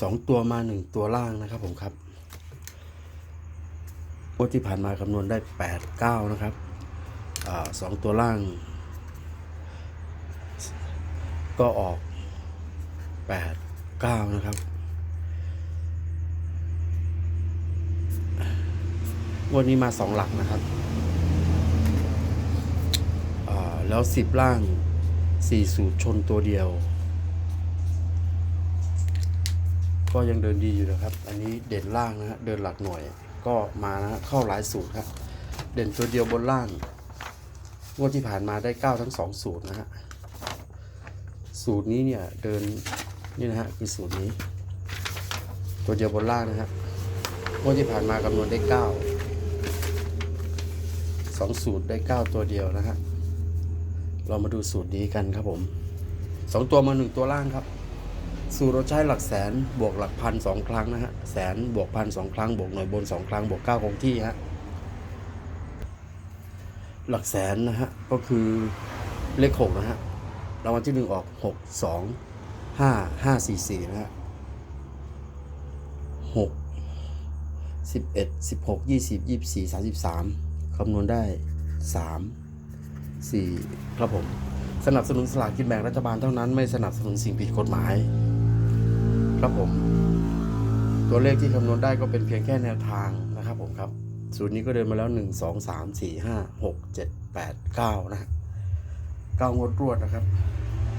สองตัวมาหนึ่งตัวล่างนะครับผมครับงวดที่ผ่านมาคำนวณได้แปดเก้านะครับอสองตัวล่าง ก็ออกแปดเก้านะครับงวันนี้มาสองหลักนะครับแล้วสิบล่างสี่สูตรชนตัวเดียว ก็ยังเดินดีอยู่นะครับ อันนี้เด่นล่างนะฮะเดินหลักหน่วยก็มานะฮะเข้าหลายสูตรครับเด่นตัวเดียวบนล่างงวดที่ผ่านมาได้เก้าทั้งสองสูตรนะฮะสูตรนี้เนี่ยเดินนี่นะฮะคือสูตรนี้ ตัวเดียวบนล่างนะฮะงวดที่ผ่านมาคำนวณได้เก้าสองสูตรได้เก้าตัวเดียวนะฮะเรามาดูสูตรนี้กันครับผมสองตัวมาหนึ่งตัวล่างครับ สูตรเราใช้หลักแสนบวกหลักพันสองครั้งนะฮะแสนบวกพันสองครั้งบวกหน่วยบนสองครั้งบวกเก้าคงที่ฮะหลักแสนนะฮะก็คือเลขหกนะฮะรางวัลที่หนึ่งออกหกสองห้าห้าสี่สี่นะฮะหกสิบเอ็ดสิบหกยี่สิบยี่สิบสี่สามสิบสามคำนวณได้สามสี่ครับผมสนับสนุนสลากกินแบ่งรัฐบาลเท่านั้นไม่สนับสนุนสิ่งผิดกฎหมาย ครับผม ตัวเลขที่คำนวณได้ก็เป็นเพียงแค่แนวทางนะครับผมครับสูตรนี้ก็เดินมาแล้ว 1 2 3 4 5 6 7 8 9 นะ9งวดรวดนะครับ